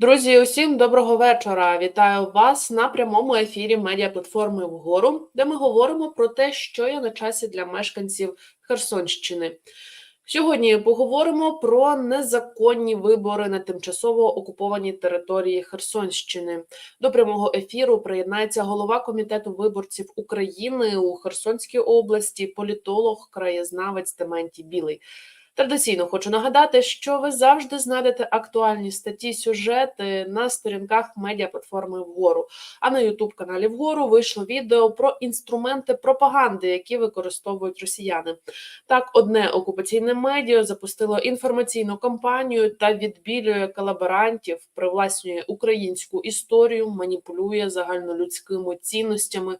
Друзі, усім доброго вечора. Вітаю вас на прямому ефірі медіаплатформи вгору, де ми говоримо про те, що є на часі для мешканців Херсонщини. Сьогодні поговоримо про незаконні вибори на тимчасово окупованій території Херсонщини. До прямого ефіру приєднається голова комітету виборців України у Херсонській області, політолог, краєзнавець Дементій Білий. Традиційно хочу нагадати, що ви завжди знайдете актуальні статті, сюжети на сторінках медіаплатформи вгору. А на Ютуб каналі вгору вийшло відео про інструменти пропаганди, які використовують росіяни. Так, одне окупаційне медіа запустило інформаційну кампанію та відбілює колаборантів, привласнює українську історію, маніпулює загальнолюдськими цінностями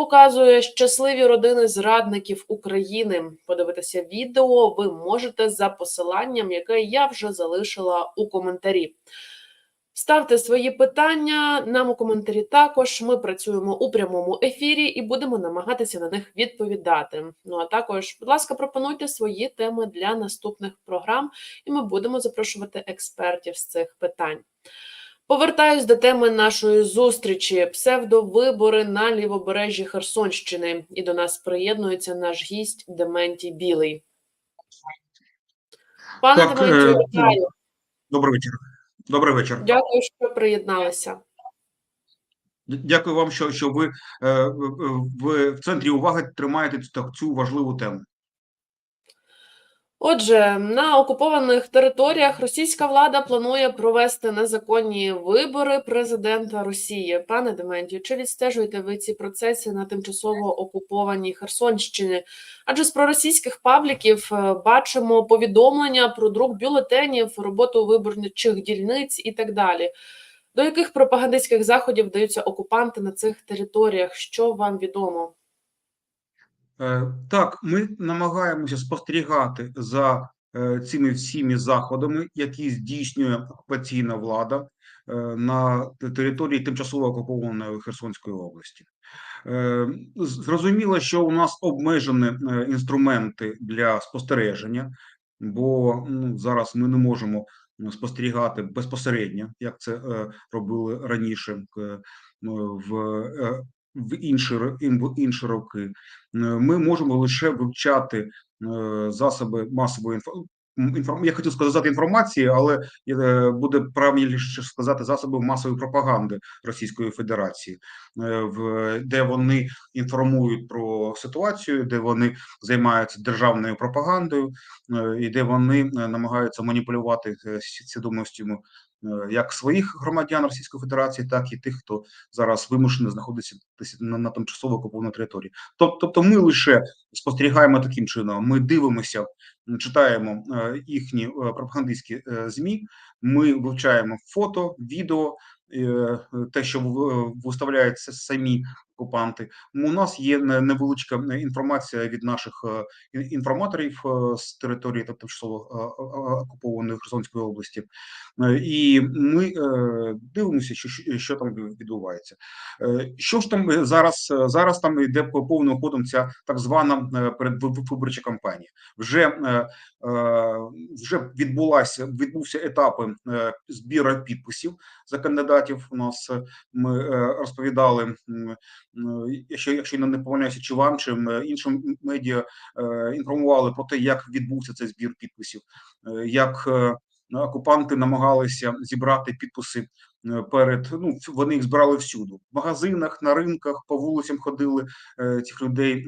показує щасливі родини зрадників України. Подивитися відео ви можете за посиланням, яке я вже залишила у коментарі. Ставте свої питання нам у коментарі. Також ми працюємо у прямому ефірі і будемо намагатися на них відповідати. Ну а також, будь ласка, пропонуйте свої теми для наступних програм, і ми будемо запрошувати експертів з цих питань. Повертаюсь до теми нашої зустрічі: псевдовибори на лівобережжі Херсонщини. І до нас приєднується наш гість Дементій Білий. Пане Так, Дементію, е, вітаю. Добрий вечір. Добрий вечір. Дякую, що приєдналися. Дякую вам, що, що ви е, в, в, центрі уваги тримаєте цю важливу тему. Отже, на окупованих територіях російська влада планує провести незаконні вибори президента Росії. Пане Дементію, чи відстежуєте ви ці процеси на тимчасово окупованій Херсонщині? Адже з проросійських пабліків е, бачимо повідомлення про друк бюлетенів, роботу виборчих дільниць і так далі. До яких пропагандистських заходів вдаються окупанти на цих територіях? Що вам відомо? Е, Так, ми намагаємося спостерігати за е, цими всіми заходами, які здійснює окупаційна влада е, на території тимчасово окупованої Херсонської області. Зрозуміло, що у нас обмежені інструменти для спостереження, бо ну, зараз ми не можемо спостерігати безпосередньо, як це робили раніше е, в в інші в інші роки. Ми можемо лише вивчати е, засоби масової інфo- м, інформ... Я хотів сказати інформації, але е, буде правильніше сказати засоби масової пропаганди Російської Федерації, е, де вони інформують про ситуацію, де вони займаються державною пропагандою, і де вони намагаються маніпулювати свідомістю як своїх громадян Російської Федерації, так і тих, хто зараз вимушено знаходиться на, на тимчасово окупованій території. Тобто, ми лише спостерігаємо таким чином. Ми дивимося, читаємо е, їхні е, пропагандистські е, змі. Ми вивчаємо фото, відео, е, те, що в- виставляють самі окупанти. У нас є невеличка е, інформація від наших е, інформаторів е, з території тобто, тимчасово е, е, окупованої Херсонської області, Е, і ми е, дивимося, що, що- там відбувається. Е, Що ж там е, зараз? е, Зараз там йде по повним ходом ця так звана е, передвиборча кампанія. Вже е, е, вже відбулася відбувся етапи е, збіру підписів за кандидатів. У нас е, ми е, розповідали, е, якщо якщо не помиляюся, чи вам, чи іншим медіа інформували про те, як відбувся цей збір підписів, як окупанти намагалися зібрати підписи перед ну вони їх збирали всюди в магазинах, на ринках, по вулицям ходили цих людей,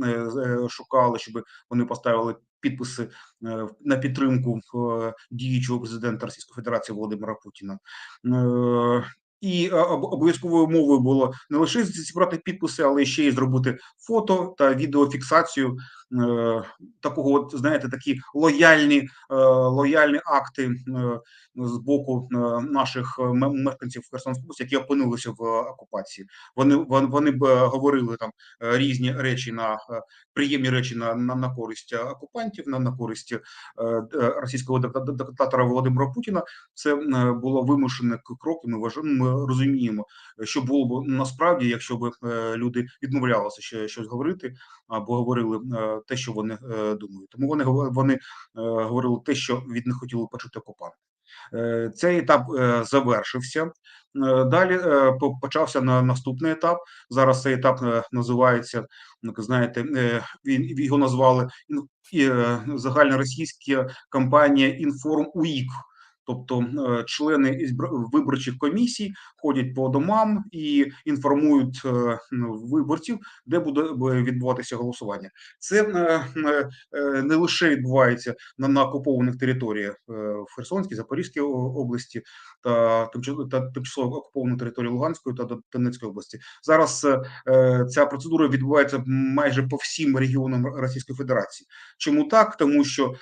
шукали, щоб вони поставили підписи е, на підтримку е, діючого президента Російської Федерації Володимира Путіна. Е, І обов'язковою умовою було не лише зібрати підписи, але ще й зробити фото та відеофіксацію такого, от, знаєте, такі лояльні, е, лояльні акти е, з боку е, наших е, мешканців Херсонської області, які опинилися в е, окупації. Вони вони, вони б е, говорили там е, різні речі на е, приємні речі на, на, на користь е, окупантів, на, на користь е, російського дикта- диктатора Володимира Путіна. Це е, було вимушене к- крок. і Ми вважаємо, ми розуміємо, що було б насправді, якщо б е, люди відмовлялися ще щось говорити або говорили е, те, що вони е, думають. Тому вони вони е, говорили те, що від них хотіли почути окупанти. Е, Цей етап завершився. Далі почався на наступний етап. Зараз цей етап називається, ну, знаєте, він його назвали загальноросійська кампанія Інформ УІК. Тобто е, члени виборчих комісій ходять по домам і інформують е, ну, виборців, де буде відбуватися голосування. Це е, не лише відбувається на, окупованих територіях в Херсонській, Запорізькій області та тимчасово окупованих територій Луганської та Донецької області. Зараз ця процедура відбувається майже по всім регіонам Російської Федерації. Чому так? Тому що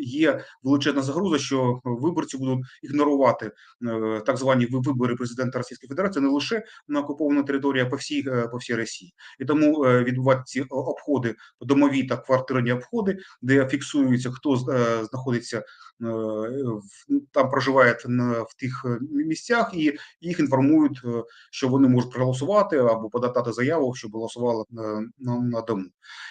є величезна загроза, що виборці будуть ігнорувати е, так звані вибори президента Російської Федерації не лише на окупованій території, а по всій е, по всій Росії, і тому е, відбуваються обходи, домові та квартирні обходи, де фіксується, хто е, знаходиться е, там, проживає в тих е, місцях, і їх інформують, е, що вони можуть проголосувати або подати заяву, що голосували е, на, дому.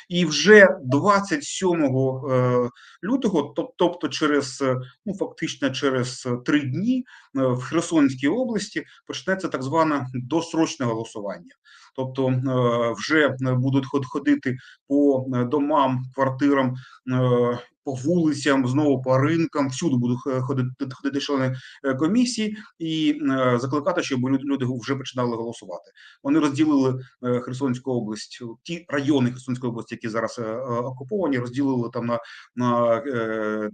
І вже 27 е, лютого, тобто через е, ну фактично через е, три дні е, в Херсонській області почнеться так зване досрочне голосування. Тобто е, вже будуть ходити по домам, квартирам, по вулицям, знову по ринкам, всюди будуть ходити, ходити члени комісії і закликати, щоб люди вже починали голосувати. Вони розділили Херсонську область, ті райони Херсонської області, які зараз окуповані, розділили там на, на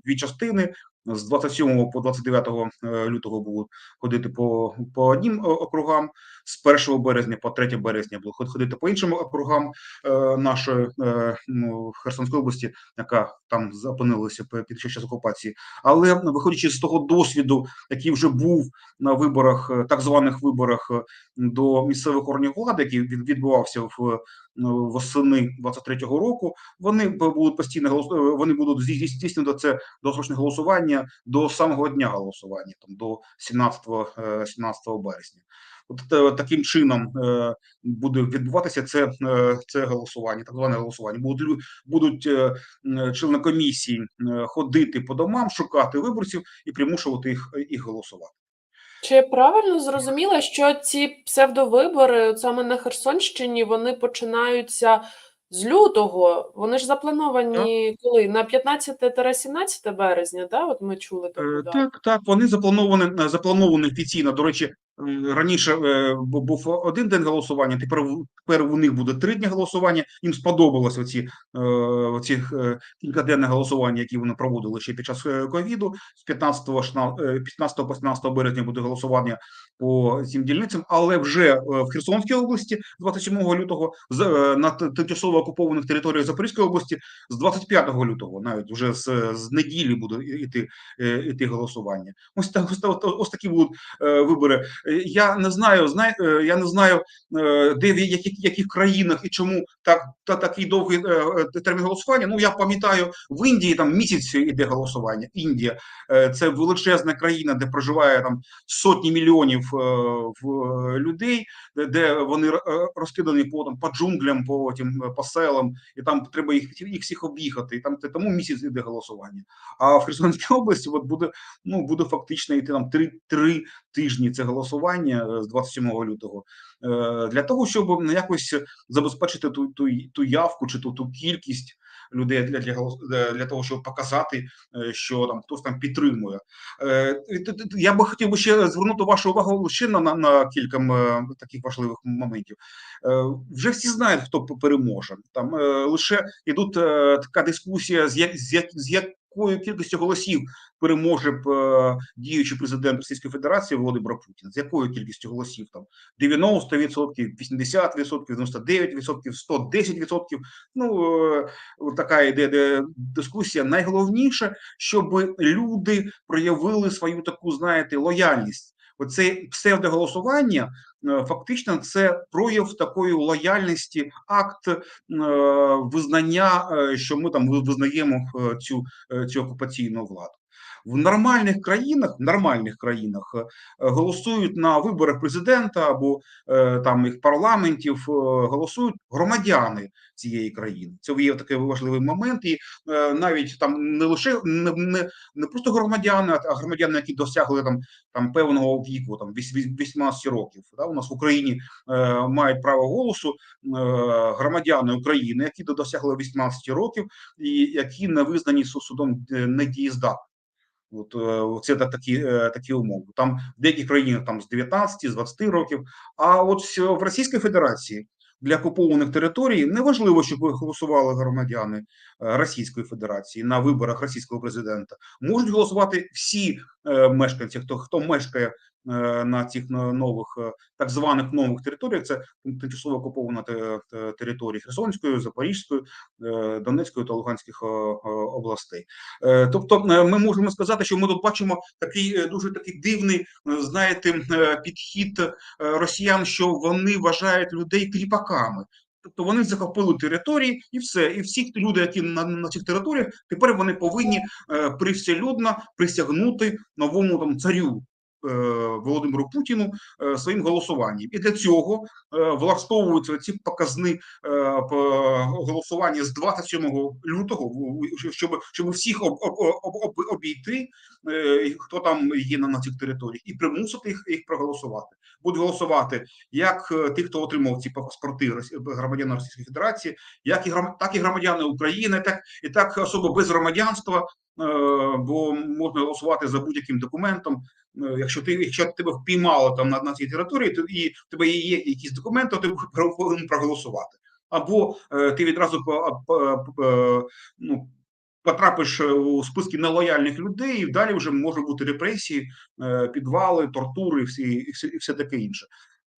дві частини. З 27 по 29 е, лютого будуть ходити по, по одним округам, з 1 березня по 3 березня ход- ходити по іншим округам е, нашої е, Херсонської області, яка там опинилася пе- під час окупації. Але виходячи з того досвіду, який вже був на виборах, е, так званих виборах е, до місцевих органів влади, який від- відбувався в восени 23-го року, вони будуть постійно голосу- е, вони будуть здій- здійснювати це досрочне голосування до самого дня голосування, там до 17, е, 17 березня. От е, таким чином е, буде відбуватися це, е, це голосування, так зване голосування. Будуть будуть е, члени комісії е, ходити по домам, шукати виборців і примушувати їх, їх голосувати. Чи я правильно зрозуміла, що ці псевдовибори от саме на Херсонщині вони починаються з лютого? Вони ж заплановані коли? На 15-17 березня, да? От ми чули таку Е. Так, так, вони заплановані е, заплановані офіційно. До речі, раніше е, був один день голосування. Тепер тепер у них буде три дні голосування. Їм сподобалось оці, е, оці е, кількаденне голосування, які вони проводили ще під час е, ковіду. З 15 шна- е, 15 по 17 березня буде голосування по цим дільницям. Але вже е, в Херсонській області, 27 лютого, е, на тимчасово окупованих територіях Запорізької області, з 25 лютого, навіть вже з, з неділі буде іти е, іти голосування. Ось так ось, ось такі будуть е, вибори. Я не знаю, знай, е, я не знаю, е, де в яких, яких країнах і чому так та такий довгий е, термін голосування. Ну я пам'ятаю, в Індії там місяць іде голосування. Індія це величезна країна, де проживає там сотні мільйонів людей, де, вони розкидані по там по джунглям, по тим по селам, і там треба їх їх всіх об'їхати. І там тому місяць іде голосування. А в Херсонській області от буде ну буде фактично йти там три, три тижні це голосування е, з 27 лютого е, для того, щоб якось забезпечити ту ту, ту явку чи ту ту кількість людей для для, голос- для, того, щоб показати, е, що там хтось там підтримує. Е, Я би хотів ще звернути вашу увагу ще на, на, на кілька таких важливих моментів. Е, Вже всі знають, хто переможе. Там е, лише йдуть е, така дискусія, з, як, з, як, з якою кількістю голосів переможе б е, діючий президент Російської Федерації Володимир Путін. З якою кількістю голосів там 90%, 80%, 99%, 110%. Ну е, така йде де дискусія. Найголовніше, щоб люди проявили свою таку, знаєте, лояльність. Оце псевдоголосування е, фактично це прояв такої лояльності, акт е, визнання, е, що ми там ви- визнаємо цю, цю окупаційну владу. В нормальних країнах, в нормальних країнах е, голосують на виборах президента або е, там їх парламентів, е, голосують громадяни цієї країни. Це є такий важливий момент, і навіть там не лише не, не, не просто громадяни, а громадяни, які досягли там там певного віку, там віс- віс- 18 років. Да? У нас в Україні е, мають право голосу е, громадяни України, які до- досягли 18 років, і які не визнані су- судом недієздатними. От це такі, е, такі умови. Там в деяких країнах там з 19, з 20 років. А от в Російській Федерації для окупованих територій неважливо, щоб голосували громадяни е, Російської Федерації на виборах російського президента. Можуть голосувати всі мешканці, хто хто мешкає на цих нових е, так званих нових територіях. Це тимчасово окупована те- те- території Херсонської, Запорізької, е, Донецької та Луганських е, е, областей. Е, Тобто, е, ми можемо сказати, що ми тут бачимо такий е, дуже такий дивний, е, знаєте, е, підхід е, росіян, що вони вважають людей кріпаками. Тобто вони захопили території і все. І всі люди, які на, на цих територіях, тепер вони повинні е, привселюдно присягнути новому там царю. Е, Володимиру Путіну е, своїм голосуванням, і для цього е, влаштовуються ці показни по голосування з 27 лютого, щоб щоб всіх об, об, об, об, обійти, хто там є на, цих територіях, і примусити їх, їх проголосувати. Будуть голосувати як ті, хто отримав ці паспорти громадян Російської Федерації, як і так і громадяни України, так і так особи без громадянства. Е, Бо можна голосувати за будь-яким документом. Е, Якщо ти якщо тебе впіймало там на, на цій території, то і в тебе є якісь документи, то ти повинен проголосувати. Або е, ти відразу по, по, по, ну, потрапиш у списки нелояльних людей, і далі вже можуть бути репресії, підвали, тортури, всі і все, і все таке інше.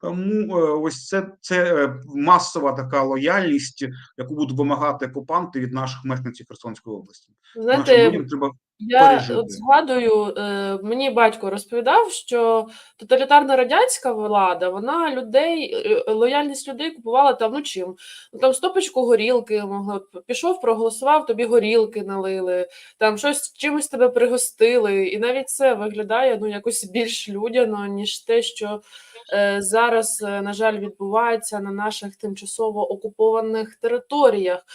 Тому е, ось це, це е, масова така лояльність, яку будуть вимагати окупанти від наших мешканців Херсонської області. Знаєте, людям треба Я пережити. от згадую, е, мені батько розповідав, що тоталітарна радянська влада, вона людей, е, лояльність людей купувала там, ну чим? Ну, там стопочку горілки могли, пішов, проголосував, тобі горілки налили, там щось чимось тебе пригостили. І навіть це виглядає ну, якось більш людяно, ніж те, що е, зараз, е, на жаль, відбувається на наших тимчасово окупованих територіях.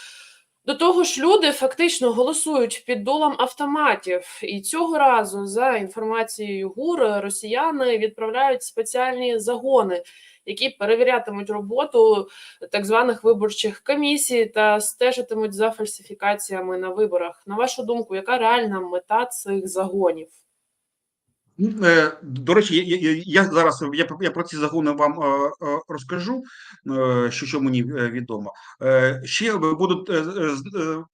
До того ж, люди фактично голосують під дулом автоматів, і цього разу, за інформацією ГУР, росіяни відправляють спеціальні загони, які перевірятимуть роботу так званих виборчих комісій та стежитимуть за фальсифікаціями на виборах. На вашу думку, яка реальна мета цих загонів? Е, До речі, я, я, я зараз я, я про ці загони вам е, е, розкажу, що, що мені відомо. Ще будуть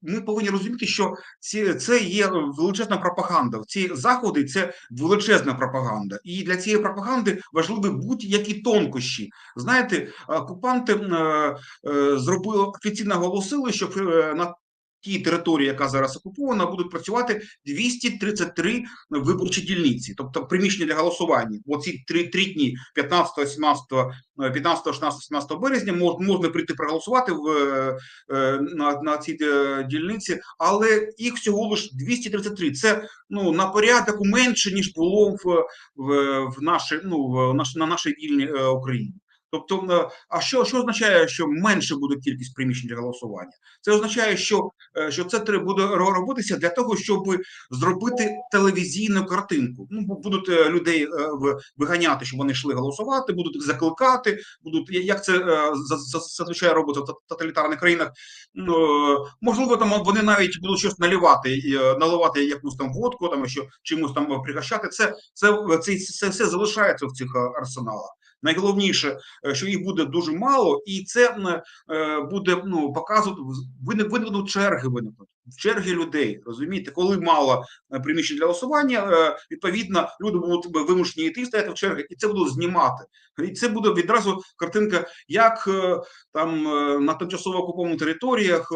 ми повинні розуміти, що ці це є величезна пропаганда. Ці заходи це величезна пропаганда, і для цієї пропаганди важливі будь-які тонкощі. Знаєте, окупанти зробили офіційно оголосили, що на тій території, яка зараз окупована, будуть працювати 233 виборчі дільниці, тобто приміщення для голосування. Оці три, три дні 15, 17, е, 15, 16, 17 березня мож, можна прийти проголосувати в, е, на, на цій е, дільниці, але їх всього лише 233. Це ну на порядок менше ніж було в, в, в нашій, ну в наш, на нашій вільній е, Україні. Тобто, е, а що, що означає, що менше буде кількість приміщень для голосування? Це означає, що, е, що це треба буде ро- робитися для того, щоб зробити телевізійну картинку. Ну будуть е, людей виганяти, щоб вони йшли голосувати, будуть їх закликати, будуть як це за- за- зазвичай робиться в тот- тоталітарних країнах. Ну, можливо, там вони навіть будуть щось е, наливати якусь там водку, там що чимось там пригощати. Це це це, це все залишається в цих арсеналах. Найголовніше, е, що їх буде дуже мало, і це е, буде ну показувати виник виникнуть черги. Виникнуть черги людей. Розумієте, коли мало е, приміщень для голосування, відповідно люди будуть вимушені йти стояти в черги, і це будуть знімати. І це буде відразу картинка, як там на тимчасово окупованих територіях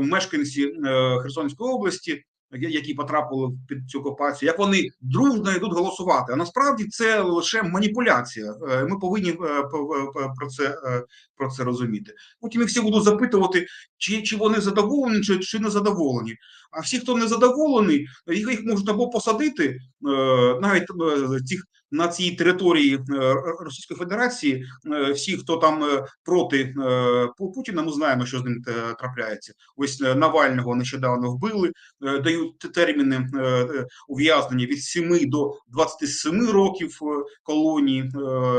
мешканці Херсонської області. Які потрапили під цю окупацію, як вони дружно йдуть голосувати. А насправді це лише маніпуляція. Е, Ми повинні е, по- про це е, про це розуміти. Потім всі будуть запитувати, чи, чи вони задоволені, чи, чи не задоволені. А всі, хто не задоволений, їх, їх можуть або посадити е, навіть е, цих на цій території е, Російської Федерації. е, Всі, хто там е, проти Путіна, ми знаємо, що з ним трапляється. Ось Навального нещодавно вбили, дають терміни ув'язнення від 7 до 27 років колонії.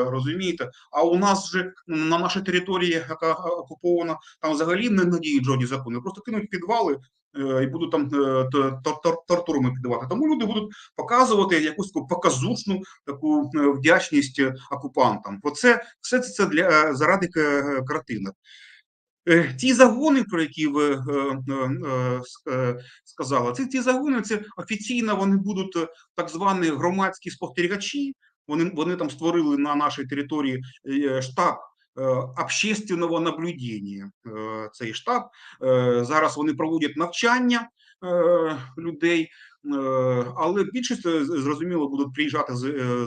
Розумієте? А у нас же на нашій території, яка окупована, там взагалі не надіють жодні закони. Просто кинуть підвали і будуть там е, тор- тор- тор- тортурами піддавати. Тому люди будуть показувати якусь таку показушну таку е, вдячність е, окупантам. Оце все це для е, заради е, картинок. Е, Ті загони, про які ви е, е, е, е, сказали, ці ті загони це офіційно вони будуть е, так звані громадські спостерігачі. Вони вони там створили на нашій території е, штаб е, общественного наблюдення. Е, Цей штаб Е, зараз вони проводять навчання е, людей. е, Але більшість е, зрозуміло будуть приїжджати з,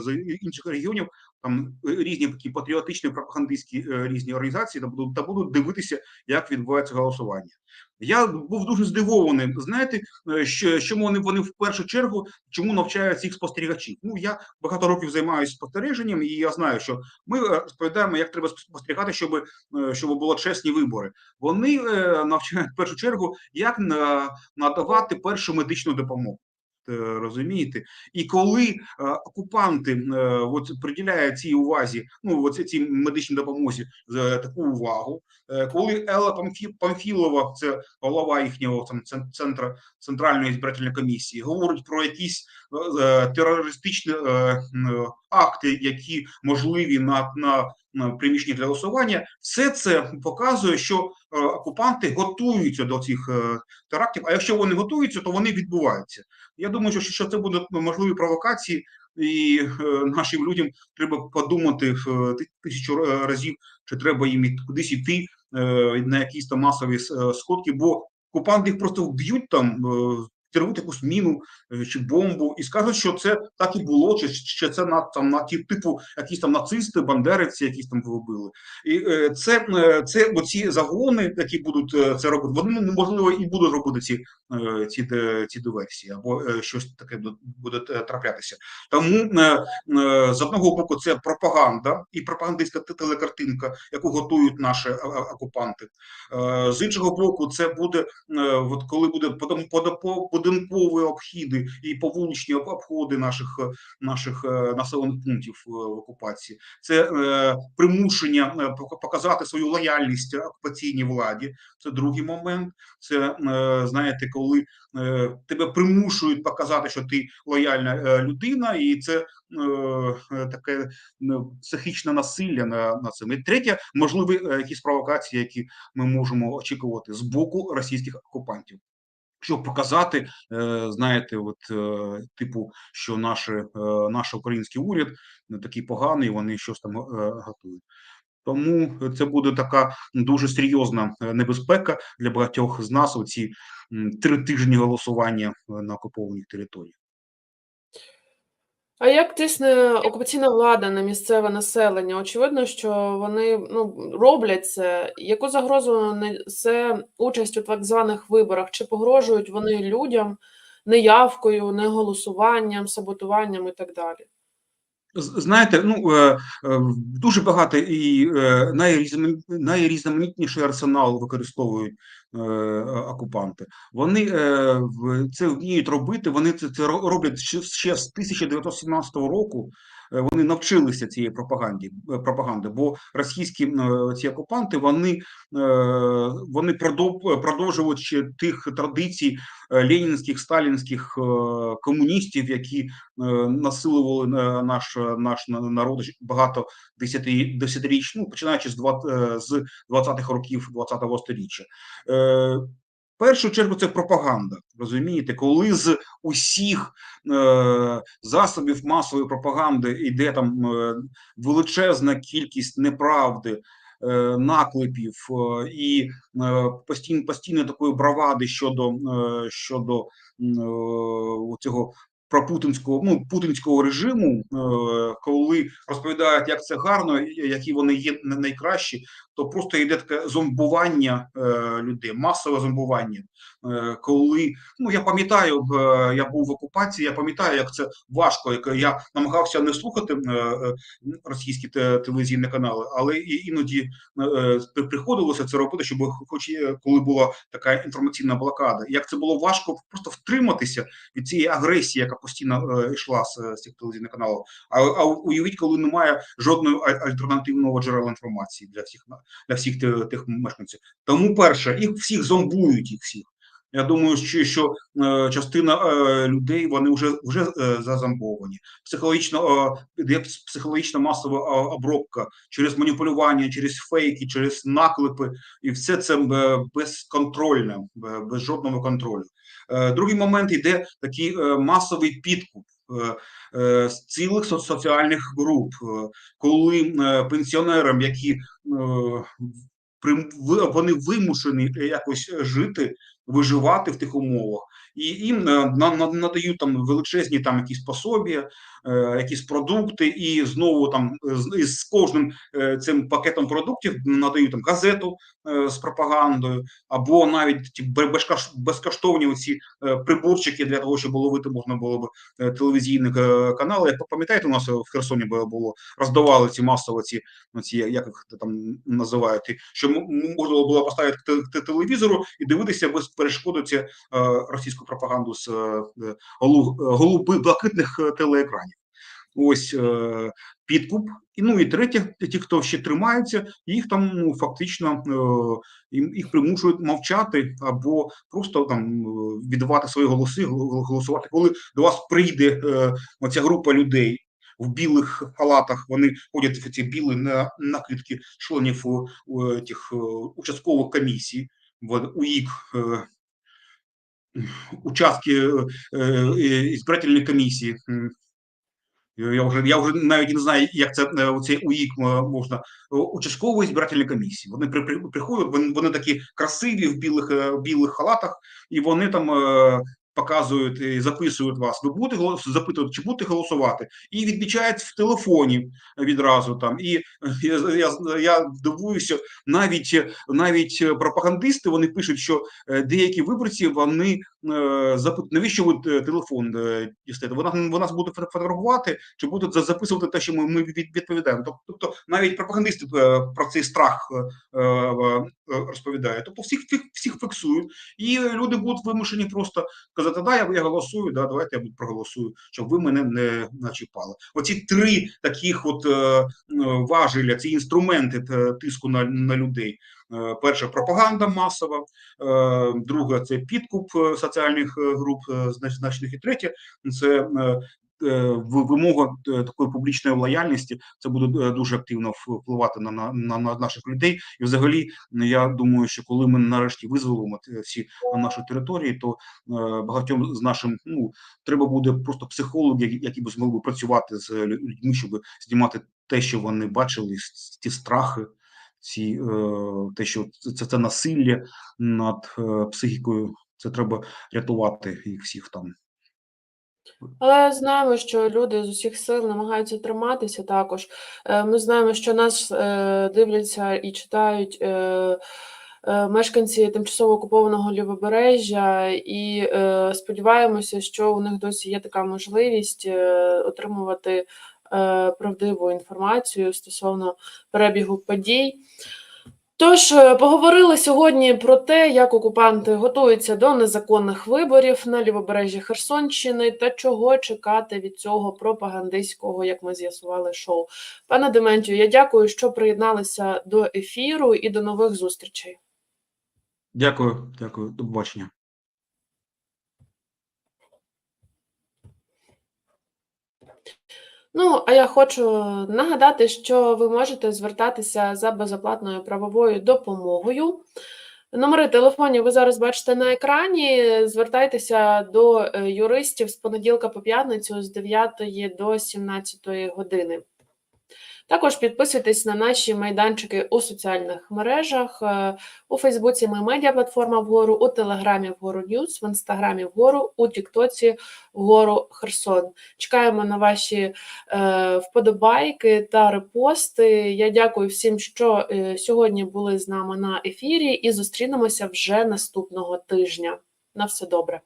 е, інших регіонів, там е, різні такі патріотичні пропагандистські е, різні організації та будуть та будуть дивитися, як відбувається голосування. Я був дуже здивований. Знаєте, е, що чому вони вони в першу чергу чому навчають цих спостерігачів? Ну я багато років займаюся спостереженням, і я знаю, що ми е, розповідаємо, як треба спостерігати, щоб е, щоб було чесні вибори. Вони навчають в першу чергу, як надавати першу медичну допомогу. Е, Розумієте, і коли е, окупанти е, от приділяють цій увазі, ну от цій медичній допомозі таку увагу, коли Елла Памфі- Памфілова, це голова їхнього там центра центральної збирательної комісії, говорить про якісь терористичні е, акти, які можливі на, на, на приміщенні для голосування, все це показує, що е, окупанти готуються до цих е, терактів. А якщо вони готуються, то вони відбуваються. Я думаю, що, що це будуть можливі провокації, і е, нашим людям треба подумати в ти- тисячу е, разів, чи треба їм кудись іти е, на якісь там масові е, сходки, бо окупанти їх просто вб'ють там. Тервуть якусь міну е, чи бомбу і скажуть, що це так і було, чи, чи це на там на ті типу якісь там нацисти, бандерівці, якісь там вбили. І е, це, е, це оці загони, які будуть це робити, вони ну, можливо і будуть робити ці, ці, ці диверсії, або щось таке буде- траплятися. Тому з одного боку це пропаганда і пропагандистська телекартинка, яку готують наші окупанти. З іншого боку, це буде от коли буде подапо- будинкові обхіди і повуличні обходи наших е, наших е, населених пунктів е, в окупації. Це е, примушення е, показати свою лояльність окупаційній владі. Це другий момент. Це е, знаєте, коли е, тебе примушують показати, що ти лояльна е, людина, і це е, е, таке ну, психічне насилля на, на цим. І третє, можливі е, якісь провокації, які ми можемо очікувати з боку російських окупантів. Щоб показати, е, знаєте, от е, типу, що наше, е, наш український уряд не такий поганий, вони щось там готують. Тому це буде така дуже серйозна небезпека для багатьох з нас. Оці три тижні голосування на окупованих територіях. А як тисне окупаційна влада на місцеве населення? Очевидно, що вони ну, роблять це. Яку загрозу несе участь у так званих виборах? Чи погрожують вони людям неявкою, неголосуванням, саботуванням і так далі? Знаєте, ну е, е, дуже багато і е, найрізноман- найрізноманітніший арсенал використовують окупанти. Вони це вміють робити. Вони це, це роблять ще з 1917 року. Е, Вони навчилися цієї пропаганді е, пропаганди, бо російські е, ці окупанти вони, вони продов- продовжують тих традицій ленінських, сталінських комуністів, які насилували наш, наш народ багато десяти, десятиріч, ну, починаючи з 20-х років 20-го сторіччя. Першу чергу це пропаганда, розумієте, коли з усіх е, засобів масової пропаганди йде там е, величезна кількість неправди, е, наклепів е, і е, постійно, постійно такої бравади щодо, щодо цього пропутінського ну путінського режиму, коли розповідають, як це гарно, які вони є на- найкращі, то просто йде таке зомбування е, людей, масове зомбування. Е, коли ну я пам'ятаю, е, я був в окупації, я пам'ятаю, як це важко. Як я намагався не слухати е, е, російські те- телевізійні канали, але і іноді е, приходилося це робити, щоб хоч коли була така інформаційна блокада, як це було важко просто втриматися від цієї агресії, яка постійно е, йшла з, з цих телевізійних каналів. А, а уявіть, коли немає жодного альтернативного джерела інформації для всіх для всіх тих мешканців. Тому перше, їх всіх зомбують, їх всіх. Я думаю, що, що е, частина е, людей вони вже вже е, зазомбовані. Психологічно йде психологічна масова обробка через маніпулювання, через фейки, через наклепи, і все це безконтрольне, е, без жодного контролю. Другий момент йде такий масовий підкуп. Е, е, цілих соціальних груп, е, коли пенсіонерам, які вони вимушені якось жити, виживати в тих умовах, і їм е, на- на- надають там величезні там якісь пособія, е, якісь продукти, і знову там з, кожним е, цим пакетом продуктів надають там газету е, з пропагандою, або навіть ті бе- безкоштовні оці е, приборчики для того, щоб ловити можна було б е, телевізійні е, канали. Як пам'ятаєте, у нас в Херсоні бу- було роздавали ці масово ці, ну, ці як їх там називають, що можна було поставити те- те- телевізору і дивитися без перешкоди ці е, російську пропаганду з е, голуби блакитних е, телеекранів. Ось е, підкуп. І ну і третє, ті, хто ще тримаються, їх там ну фактично їх примушують мовчати або просто там віддавати свої голоси, голосувати. Коли до вас прийде оця група людей в білих халатах, вони ходять в ці білі на накидки членів тих участкових комісій, в УІК. Е, Участки е, е, избирательної комісії. Я вже я вже навіть не знаю, як це е, оцей УІК можна участкової збирательної комісії. Вони при, при, приходять, вони, вони такі красиві в білих е, білих халатах, і вони там е, показують і записують вас. Ви будете голос- запитують, чи будете голосувати, і відмічають в телефоні відразу там. І е, я, я, я дивуюся, навіть навіть пропагандисти вони пишуть, що е, деякі виборці вони е, запитують, навіщо ви телефон дістаєте? Вона вона буде фотографувати чи будуть записувати те, що ми, ми відповідаємо. Тоб- Тобто навіть пропагандисти про цей страх розповідають. Тобто всіх, всіх фіксують, і люди будуть вимушені просто казати, да, я, я голосую, да, давайте я проголосую, щоб ви мене не начіпали. Оці три таких от е, е, важеля, ці інструменти е, тиску на, на людей. Перша пропаганда масова, друга це підкуп е, соціальних е, груп е, значних, і третє це е, е, вимога е, такої публічної лояльності. Це буде е, дуже активно впливати на, на, на, на наших людей. І взагалі, я думаю, що коли ми нарешті визволимо всі наші території, то е, багатьом з нашим ну треба буде просто психологи, які- б змогли працювати з людьми, щоб знімати те, що вони бачили, ті страхи, ці е, те, що це, це, насилля над е, психікою. Це треба рятувати їх всіх там. Але знаємо, що люди з усіх сил намагаються триматися також. Е, Ми знаємо, що нас е, дивляться і читають е, мешканці тимчасово окупованого лівобережжя, і сподіваємося, що у них досі є така можливість отримувати правдиву інформацію стосовно перебігу подій. Тож е, поговорили сьогодні про те, як окупанти готуються до незаконних виборів на лівобережжі Херсонщини та чого чекати від цього пропагандистського, як ми з'ясували, шоу. Пане Дементію, я дякую, що приєдналися до ефіру і до нових зустрічей. Дякую, дякую, до побачення. Ну, а я хочу нагадати, що ви можете звертатися за безоплатною правовою допомогою. Номери телефонів ви зараз бачите на екрані. Звертайтеся до е, юристів з понеділка по п'ятницю з 9 до 17 години. Також підписуйтесь на наші майданчики у соціальних мережах. Е, У Фейсбуці ми медіаплатформа вгору, у Телеграмі вгору Ньюс, в Інстаграмі вгору, у Тіктоці вгору Херсон. Чекаємо на ваші е, вподобайки та репости. Я дякую всім, що е, сьогодні були з нами на ефірі, і зустрінемося вже наступного тижня. На все добре.